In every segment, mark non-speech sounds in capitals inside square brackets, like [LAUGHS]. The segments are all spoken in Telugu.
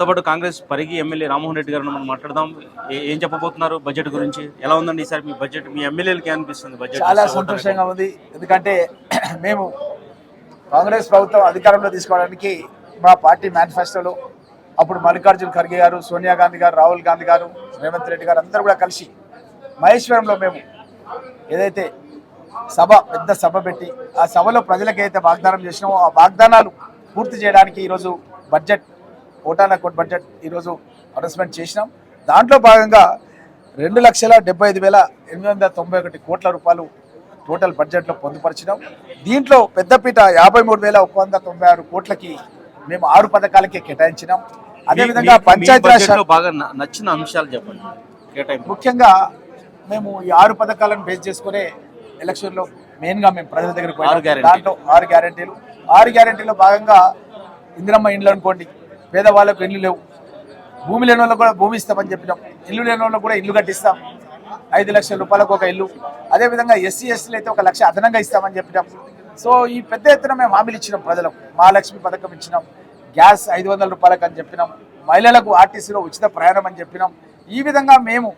మనతో పాటు కాంగ్రెస్ పరిగి ఎమ్మెల్యే రామ్మోహన్ రెడ్డి గారు మనం మాట్లాడదాం. ఏ- ఏం చెప్పబోతున్నారు బడ్జెట్ గురించి? ఎలా ఉందండి ఈసారి మీ బడ్జెట్? మీ ఎమ్మెల్యేలకి అనిపిస్తుంది బడ్జెట్ చాలా సంతోషంగా ఉంది. ఎందుకంటే [CLEARS THROAT] మేము కాంగ్రెస్ ప్రభుత్వం అధికారంలో తీసుకోవడానికి మా పార్టీ మేనిఫెస్టోలో అప్పుడు మల్లికార్జున ఖర్గే గారు సోనియా గాంధీ గారు రాహుల్ గాంధీ గారు రేవంత్ రెడ్డి గారు అందరూ కూడా కలిసి మహేశ్వరంలో మేము ఏదైతే సభ పెద్ద సభ పెట్టి ఆ సభలో ప్రజలకు ఏదైతే వాగ్దానం చేసినామో ఆ వాగ్దానాలు పూర్తి చేయడానికి ఈరోజు budget vote on account budget ఈరోజు అనౌన్స్మెంట్ చేసినాం. దాంట్లో భాగంగా రెండు లక్షల డెబ్బై ఐదు వేల ఎనిమిది వందల తొంభై ఒకటి కోట్ల రూపాయలు టోటల్ బడ్జెట్లో పొందుపరిచినాం. దీంట్లో పెద్దపీట యాభై మూడు వేల ఒక వంద తొంభై ఆరు కోట్లకి మేము ఆరు పథకాలకి కేటాయించినాం. అదేవిధంగా పంచాయతీరాజ్ బాగా నచ్చిన అంశాలు చెప్పండి. ముఖ్యంగా మేము ఈ ఆరు పథకాలను బేస్ చేసుకునే ఎలక్షన్లో మెయిన్గా మేము ప్రజల దగ్గరికి guarantee. దాంట్లో ఆరు గ్యారెంటీలు ఆరు గ్యారెంటీలో భాగంగా ఇందిరమ్మ ఇండ్లు అనుకోండి. పేదవాళ్ళకు ఇల్లు లేవు. భూమి లేని వాళ్ళకు కూడా భూమి ఇస్తామని చెప్పినాం. ఇల్లు లేని వాళ్ళకు కూడా ఇల్లు కట్టిస్తాం. ఐదు లక్షల రూపాయలకు ఒక ఇల్లు. అదేవిధంగా ఎస్సీ ఎస్టీలు అయితే ఒక లక్ష అదనంగా ఇస్తామని చెప్పినాం. సో ఈ పెద్ద ఎత్తున మేము హామీలు ఇచ్చినాం ప్రజలకు. మహాలక్ష్మి పథకం ఇచ్చినాం. గ్యాస్ ఐదు వందల రూపాయలకు అని చెప్పినాం. మహిళలకు ఆర్టీసీలో ఉచిత ప్రయాణం అని చెప్పినాం. ఈ విధంగా మేము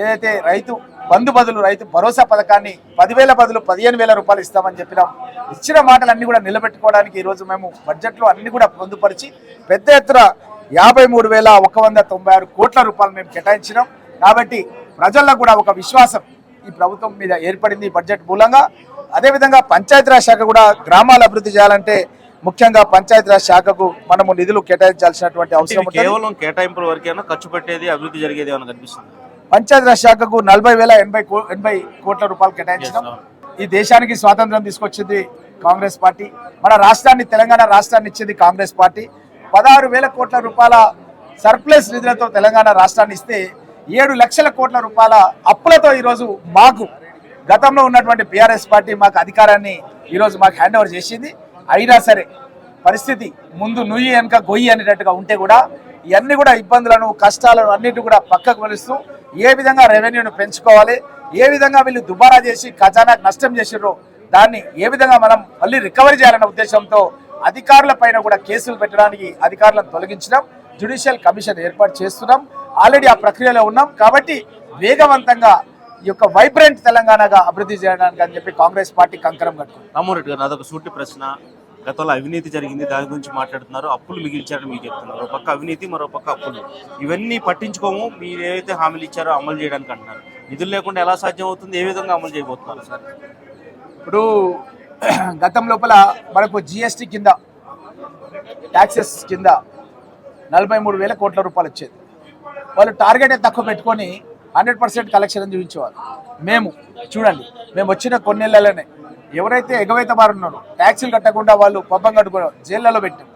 ఏదైతే రైతు బంధు బదులు రైతు భరోసా పథకాన్ని పదివేల బదులు పదిహేను వేల రూపాయలు ఇస్తామని చెప్పినాం. ఇచ్చిన మాటలన్నీ కూడా నిలబెట్టుకోవడానికి ఈరోజు మేము బడ్జెట్లో అన్ని కూడా పొందుపరిచి పెద్ద ఎత్తున యాభై మూడు వేల ఒక వంద తొంభై ఆరు కోట్ల రూపాయలు మేము కేటాయించినాం. కాబట్టి ప్రజల్లో కూడా ఒక విశ్వాసం ఈ ప్రభుత్వం మీద ఏర్పడింది బడ్జెట్ మూలంగా. అదేవిధంగా పంచాయతీరాజ్ శాఖ కూడా గ్రామాల అభివృద్ధి చేయాలంటే ముఖ్యంగా పంచాయతీరాజ్ శాఖకు మనము నిధులు కేటాయించాల్సినటువంటి అవసరం కేవలం కేటాయింపుల వరకేనా? ఖర్చు పెట్టేది అభివృద్ధి జరిగేది ఏమైనా కనిపిస్తుంది? పంచాయతీరాజ్ శాఖకు నలభై వేల ఎనభై కో- ఎనభై కోట్ల రూపాయలు కేటాయించడం ఈ దేశానికి స్వాతంత్రం తీసుకొచ్చింది కాంగ్రెస్ పార్టీ. మన రాష్ట్రాన్ని తెలంగాణ రాష్ట్రాన్ని ఇచ్చింది కాంగ్రెస్ పార్టీ. పదహారు వేల కోట్ల రూపాయల సర్ప్లస్ నిధులతో తెలంగాణ రాష్ట్రాన్ని ఇస్తే ఏడు లక్షల కోట్ల రూపాయల అప్పులతో ఈరోజు మాకు గతంలో ఉన్నటువంటి బీఆర్ఎస్ పార్టీ మాకు అధికారాన్ని ఈరోజు మాకు హ్యాండ్ ఓవర్ చేసింది. అయినా సరే పరిస్థితి ముందు నుయ్యి వెనక గొయ్యి అనేటట్టుగా ఉంటే కూడా ఇవన్నీ కూడా ఇబ్బందులను కష్టాలను అన్నిటి కూడా పక్కకు వెలుస్తూ ఏ విధంగా రెవెన్యూను పెంచుకోవాలి ఏ విధంగా వీళ్ళు దుబారా చేసి ఖజానాకు నష్టం చేసిర్రో దాన్ని ఏ విధంగా మనం మళ్ళీ రికవరీ చేయాలన్న ఉద్దేశంతో అధికారుల పైన కూడా కేసులు పెట్టడానికి అధికారులను తొలగించడం జ్యుడిషియల్ కమిషన్ ఏర్పాటు చేస్తున్నాం. ఆల్రెడీ ఆ ప్రక్రియలో ఉన్నాం. కాబట్టి వేగవంతంగా ఈ యొక్క వైబ్రెంట్ తెలంగాణగా అభివృద్ధి చేయడానికి అని చెప్పి కాంగ్రెస్ పార్టీ కంకరం కట్టుకుంది. రామ్మోహన్ రెడ్డి గారు అదొక సూటి ప్రశ్న. గతంలో అవినీతి జరిగింది దాని గురించి మాట్లాడుతున్నారు అప్పులు మిగిల్చారని మీకు చెప్తున్నారు. ఒక పక్క అవినీతి మరో పక్క అప్పులు. ఇవన్నీ పట్టించుకోము మీరు ఏవైతే హామీలు ఇచ్చారో అమలు చేయడానికి అంటున్నారు. నిధులు లేకుండా ఎలా సాధ్యం అవుతుంది ఏ విధంగా అమలు చేయబోతున్నారు సార్? ఇప్పుడు [CLEARS THROAT] గతం లోపల మనకు జిఎస్టీ కింద ట్యాక్సెస్ కింద నలభై మూడు వేల కోట్ల రూపాయలు వచ్చేది. వాళ్ళు టార్గెట్ తక్కువ పెట్టుకొని హండ్రెడ్ పర్సెంట్ కలెక్షన్ అని చూపించేవారు. మేము చూడండి మేము వచ్చిన కొన్నేళ్ళలోనే ఎవరైతే ఎగవైతే వారు ఉన్నారో ట్యాక్సీలు కట్టకుండా వాళ్ళు పబ్బం కట్టుకున్నారు జైళ్ళలో పెట్టారు.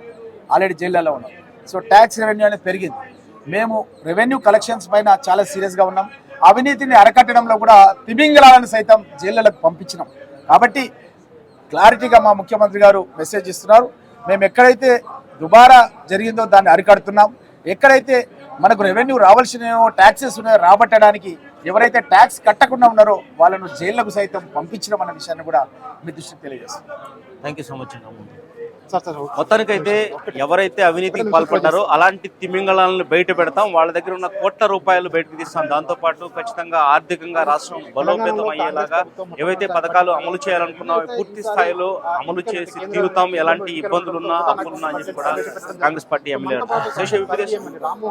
ఆల్రెడీ జైళ్ళలో ఉన్నాం సో ట్యాక్స్ రెవెన్యూ అనేది పెరిగింది. మేము రెవెన్యూ కలెక్షన్స్ పైన చాలా సీరియస్గా ఉన్నాం. అవినీతిని అరకట్టడంలో కూడా తిమింగలాలను సైతం జైళ్ళలకు పంపించినాం. కాబట్టి క్లారిటీగా మా ముఖ్యమంత్రి గారు మెసేజ్ ఇస్తున్నారు. మేము ఎక్కడైతే దుబారా జరిగిందో దాన్ని అరికడుతున్నాం. ఎక్కడైతే మనకు రెవెన్యూ రావాల్సిన ట్యాక్సెస్ ఉన్నాయో రాబట్టడానికి ఎవరైతే ట్యాక్స్ కట్టకుండా ఉన్నారో వాళ్ళను జైళ్ళకు సైతం పంపించడం అన్న విషయాన్ని కూడా మీ దృష్టికి తెలియజేస్తున్నాం థ్యాంక్ యూ సో మచ్ మొత్తానికైతే ఎవరైతే అవినీతికి పాల్పడ్డారో అలాంటి తిమింగళాలను బయట పెడతాం. వాళ్ళ దగ్గర ఉన్న కోట్ల రూపాయలు బయటకు తీస్తాం. దాంతో పాటు ఖచ్చితంగా ఆర్థికంగా రాష్ట్రం బలోపేతం అయ్యేలాగా ఏవైతే పథకాలు అమలు చేయాలనుకున్నామో అవి పూర్తి స్థాయిలో అమలు చేసి తీరుతాం. ఎలాంటి ఇబ్బందులున్నా అప్పులున్నా అని చెప్పి కూడా Congress party MLA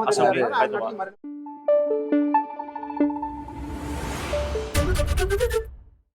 assembly Thank [LAUGHS] you.